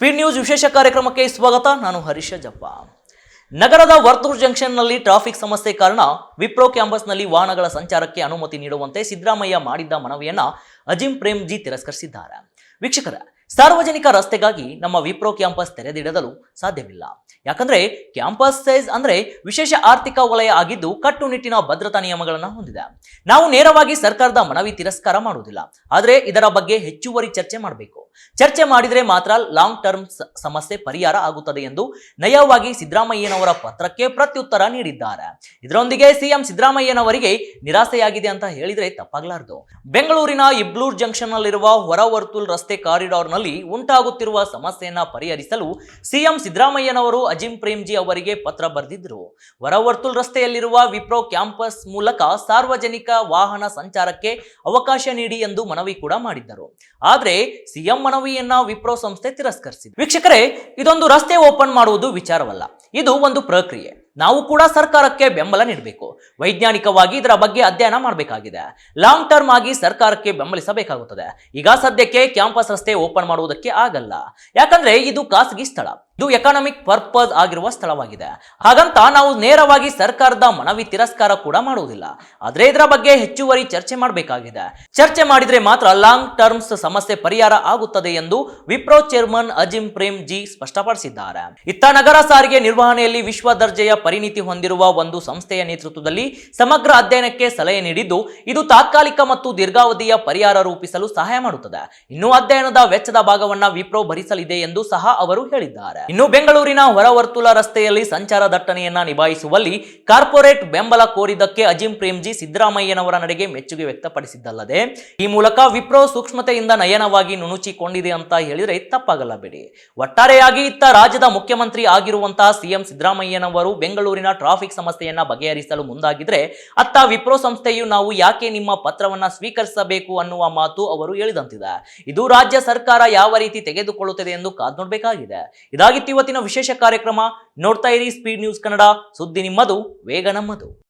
Speed news ವಿಶೇಷ ಕಾರ್ಯಕ್ರಮಕ್ಕೆ ಸ್ವಾಗತ. ನಾನು ಹರೀಶ ಜಪ್ಪ. ನಗರದ ವರ್ತೂರ್ ಜಂಕ್ಷನ್ನಲ್ಲಿ ಟ್ರಾಫಿಕ್ ಸಮಸ್ಯೆ ಕಾರಣ ವಿಪ್ರೋ ಕ್ಯಾಂಪಸ್ನಲ್ಲಿ ವಾಹನಗಳ ಸಂಚಾರಕ್ಕೆ ಅನುಮತಿ ನೀಡುವಂತೆ ಸಿದ್ದರಾಮಯ್ಯ ಮಾಡಿದ್ದ ಮನವಿಯನ್ನ ಅಜಿಂ ಪ್ರೇಮ್ಜಿ ತಿರಸ್ಕರಿಸಿದ್ದಾರೆ. ವೀಕ್ಷಕರ, ಸಾರ್ವಜನಿಕ ರಸ್ತೆಗಾಗಿ ನಮ್ಮ ವಿಪ್ರೋ ಕ್ಯಾಂಪಸ್ ತೆರೆದಿಡಲು ಸಾಧ್ಯವಿಲ್ಲ. ಯಾಕಂದ್ರೆ ಕ್ಯಾಂಪಸ್ ಸೈಜ್ ಅಂದ್ರೆ ವಿಶೇಷ ಆರ್ಥಿಕ ವಲಯ ಆಗಿದ್ದು ಕಟ್ಟುನಿಟ್ಟಿನ ಭದ್ರತಾ ನಿಯಮಗಳನ್ನು ಹೊಂದಿದೆ. ನಾವು ನೇರವಾಗಿ ಸರ್ಕಾರದ ಮನವಿ ತಿರಸ್ಕಾರ ಮಾಡುವುದಿಲ್ಲ. ಆದರೆ ಇದರ ಬಗ್ಗೆ ಹೆಚ್ಚುವರಿ ಚರ್ಚೆ ಮಾಡಬೇಕು. ಚರ್ಚೆ ಮಾಡಿದರೆ ಮಾತ್ರ ಲಾಂಗ್ ಟರ್ಮ್ ಸಮಸ್ಯೆ ಪರಿಹಾರ ಆಗುತ್ತದೆ ಎಂದು ನಯವಾಗಿ ಸಿದ್ದರಾಮಯ್ಯನವರ ಪತ್ರಕ್ಕೆ ಪ್ರತ್ಯುತ್ತರ ನೀಡಿದ್ದಾರೆ. ಇದರೊಂದಿಗೆ ಸಿಎಂ ಸಿದ್ದರಾಮಯ್ಯನವರಿಗೆ ನಿರಾಸೆಯಾಗಿದೆ ಅಂತ ಹೇಳಿದರೆ ತಪ್ಪಾಗಲಾರದು. ಬೆಂಗಳೂರಿನ ಇಬ್ಲೂರ್ ಜಂಕ್ಷನ್ನಲ್ಲಿರುವ ಹೊರವರ್ತುಲ್ ರಸ್ತೆ ಕಾರಿಡಾರ್ನಲ್ಲಿ ಉಂಟಾಗುತ್ತಿರುವ ಸಮಸ್ಯೆಯನ್ನ ಪರಿಹರಿಸಲು ಸಿಎಂ ಸಿದ್ದರಾಮಯ್ಯನವರು ಅಜಿಂ ಪ್ರೇಮ್ಜಿ ಅವರಿಗೆ ಪತ್ರ ಬರೆದಿದ್ದರು ಹೊರವರ್ತುಲ್ ರಸ್ತೆಯಲ್ಲಿರುವ ವಿಪ್ರೋ ಕ್ಯಾಂಪಸ್ ಮೂಲಕ ಸಾರ್ವಜನಿಕ ವಾಹನ ಸಂಚಾರಕ್ಕೆ ಅವಕಾಶ ನೀಡಿ ಎಂದು ಮನವಿ ಕೂಡ ಮಾಡಿದ್ದರು. ಆದರೆ ಸಿಎಂ ಮನವಿಯನ್ನ ವಿಪ್ರೋ ಸಂಸ್ಥೆ ತಿರಸ್ಕರಿಸಿದೆ. ವೀಕ್ಷಕರೇ ಇದೊಂದು ರಸ್ತೆ ಓಪನ್ ಮಾಡುವುದು ವಿಚಾರವಲ್ಲ. ಇದು ಒಂದು ಪ್ರಕ್ರಿಯೆ. ನಾವು ಕೂಡ ಸರ್ಕಾರಕ್ಕೆ ಬೆಂಬಲ ನೀಡಬೇಕು. ವೈಜ್ಞಾನಿಕವಾಗಿ ಇದರ ಬಗ್ಗೆ ಅಧ್ಯಯನ ಮಾಡಬೇಕಾಗಿದೆ. ಲಾಂಗ್ ಟರ್ಮ್ ಆಗಿ ಸರ್ಕಾರಕ್ಕೆ ಬೆಂಬಲಿಸಬೇಕಾಗುತ್ತದೆ. ಈಗ ಸದ್ಯಕ್ಕೆ ಕ್ಯಾಂಪಸ್ ರಸ್ತೆ ಓಪನ್ ಮಾಡುವುದಕ್ಕೆ ಆಗಲ್ಲ. ಯಾಕಂದ್ರೆ ಇದು ಖಾಸಗಿ ಸ್ಥಳ. ಇದು ಎಕಾನಮಿಕ್ ಪರ್ಪಸ್ ಆಗಿರುವ ಸ್ಥಳವಾಗಿದೆ. ಹಾಗಂತ ನಾವು ನೇರವಾಗಿ ಸರ್ಕಾರದ ಮನವಿ ತಿರಸ್ಕಾರ ಕೂಡ ಮಾಡುವುದಿಲ್ಲ. ಆದ್ರೆ ಇದರ ಬಗ್ಗೆ ಹೆಚ್ಚುವರಿ ಚರ್ಚೆ ಮಾಡಬೇಕಾಗಿದೆ. ಚರ್ಚೆ ಮಾಡಿದ್ರೆ ಮಾತ್ರ ಲಾಂಗ್ ಟರ್ಮ್ಸ್ ಸಮಸ್ಯೆ ಪರಿಹಾರ ಆಗುತ್ತದೆ ಎಂದು ವಿಪ್ರೋ ಚೇರ್ಮನ್ ಅಜಿಂ ಪ್ರೇಮ್ ಜಿ ಸ್ಪಷ್ಟಪಡಿಸಿದ್ದಾರೆ. ಇತ್ತ ನಗರ ಸಾರಿಗೆ ನಿರ್ವಹಣೆಯಲ್ಲಿ ವಿಶ್ವ ದರ್ಜೆಯ ಪರಿಣಿತಿ ಹೊಂದಿರುವ ಒಂದು ಸಂಸ್ಥೆಯ ನೇತೃತ್ವದಲ್ಲಿ ಸಮಗ್ರ ಅಧ್ಯಯನಕ್ಕೆ ಸಲಹೆ ನೀಡಿದ್ದು, ಇದು ತಾತ್ಕಾಲಿಕ ಮತ್ತು ದೀರ್ಘಾವಧಿಯ ಪರಿಹಾರ ರೂಪಿಸಲು ಸಹಾಯ ಮಾಡುತ್ತದೆ. ಇನ್ನು ಅಧ್ಯಯನದ ವೆಚ್ಚದ ಭಾಗವನ್ನ ವಿಪ್ರೋ ಭರಿಸಲಿದೆ ಎಂದು ಸಹ ಅವರು ಹೇಳಿದ್ದಾರೆ. ಇನ್ನು ಬೆಂಗಳೂರಿನ ಹೊರವರ್ತುಲ ರಸ್ತೆಯಲ್ಲಿ ಸಂಚಾರ ದಟ್ಟಣೆಯನ್ನ ನಿಭಾಯಿಸುವಲ್ಲಿ ಕಾರ್ಪೊರೇಟ್ ಬೆಂಬಲ ಕೋರಿದ್ದಕ್ಕೆ ಅಜಿಂ ಪ್ರೇಮ್ಜಿ ಸಿದ್ದರಾಮಯ್ಯನವರ ನಡೆಗೆ ಮೆಚ್ಚುಗೆ ವ್ಯಕ್ತಪಡಿಸಿದ್ದಲ್ಲದೆ, ಈ ಮೂಲಕ ವಿಪ್ರೋ ಸೂಕ್ಷ್ಮತೆಯಿಂದ ನಯನವಾಗಿ ನುಣುಚಿಕೊಂಡಿದೆ ಅಂತ ಹೇಳಿದರೆ ತಪ್ಪಾಗಲ್ಲ ಬಿಡಿ. ಒಟ್ಟಾರೆಯಾಗಿ ಇತ್ತ ರಾಜ್ಯದ ಮುಖ್ಯಮಂತ್ರಿ ಆಗಿರುವಂತಹ ಸಿಎಂ ಸಿದ್ದರಾಮಯ್ಯನವರು ಬೆಂಗಳೂರಿನ ಟ್ರಾಫಿಕ್ ಸಮಸ್ಯೆಯನ್ನ ಬಗೆಹರಿಸಲು ಮುಂದಾಗಿದ್ರೆ ಅತ್ತ ವಿಪ್ರೋ ಸಂಸ್ಥೆಯು ನಾವು ಯಾಕೆ ನಿಮ್ಮ ಪತ್ರವನ್ನ ಸ್ವೀಕರಿಸಬೇಕು ಅನ್ನುವ ಮಾತು ಅವರು ಹೇಳಿದಂತಿದೆ. ಇದು ರಾಜ್ಯ ಸರ್ಕಾರ ಯಾವ ರೀತಿ ತೆಗೆದುಕೊಳ್ಳುತ್ತದೆ ಎಂದು ಕಾದ್ ನೋಡಬೇಕಾಗಿದೆ. ಇದಾಗಿತ್ತು ಇವತ್ತಿನ ವಿಶೇಷ ಕಾರ್ಯಕ್ರಮ. ನೋಡ್ತಾ ಇರಿ ಸ್ಪೀಡ್ ನ್ಯೂಸ್ ಕನ್ನಡ ಸುದ್ದಿ ನಿಮ್ಮದು, ವೇಗ ನಮ್ಮದು.